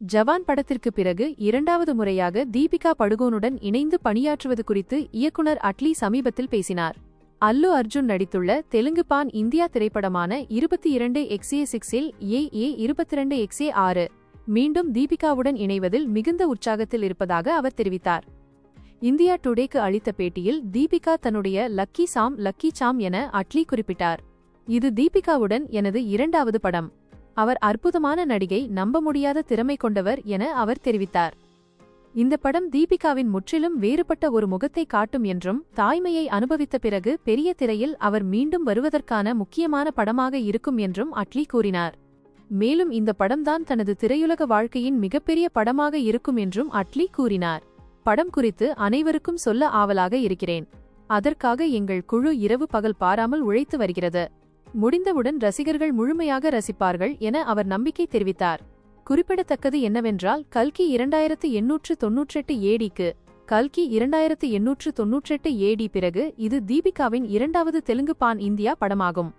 ஜவான் படத்திற்கு பிறகு இரண்டாவது முறையாக தீபிகா படுகோனுடன் இணைந்து பணியாற்றுவது குறித்து இயக்குனர் அட்லி சமீபத்தில் பேசினார். அல்லு அர்ஜுன் நடித்துள்ள தெலுங்கு பான் இந்தியா திரைப்படமான இருபத்தி இரண்டு எக்ஸ்ஏ சிக்ஸில் ஏ ஏ இருபத்திரண்டு எக்ஸ்ஏ ஆறு மீண்டும் தீபிகாவுடன் இணைவதில் மிகுந்த உற்சாகத்தில் இருப்பதாக அவர் தெரிவித்தார். இந்தியா டுடேக்கு அளித்த பேட்டியில் தீபிகா தன்னுடைய லக்கி சாம் லக்கி சாம் என அட்லி குறிப்பிட்டார். இது தீபிகாவுடன் எனது இரண்டாவது படம். அவர் அற்புதமான நடிகை நம்ப முடியாத திறமை கொண்டவர் என அவர் தெரிவித்தார். இந்த படம் தீபிகாவின் முற்றிலும் வேறுபட்ட ஒரு முகத்தை காட்டும் என்றும் தாய்மையை அனுபவித்த பிறகு பெரிய திரையில் அவர் மீண்டும் வருவதற்கான முக்கியமான படமாக இருக்கும் என்றும் அட்லி கூறினார். மேலும் இந்த படம்தான் தனது திரையுலக வாழ்க்கையின் மிகப்பெரிய படமாக இருக்கும் என்றும் அட்லி கூறினார். படம் குறித்து அனைவருக்கும் சொல்ல ஆவலாக இருக்கிறேன். அதற்காக எங்கள் குழு இரவு பகல் பாராமல் உழைத்து வருகிறது. முடிந்தவுடன் ரசிகர்கள் முழுமையாக ரசிப்பார்கள் என அவர் நம்பிக்கை தெரிவித்தார். குறிப்பிடத்தக்கது என்னவென்றால் கல்கி இரண்டாயிரத்து எண்ணூற்று தொன்னூற்றெட்டு ஏடிக்கு கல்கி இரண்டாயிரத்து எண்ணூற்று தொன்னூற்றெட்டு ஏடி பிறகு இது தீபிகாவின் இரண்டாவது தெலுங்கு பான் இந்தியா படமாகும்.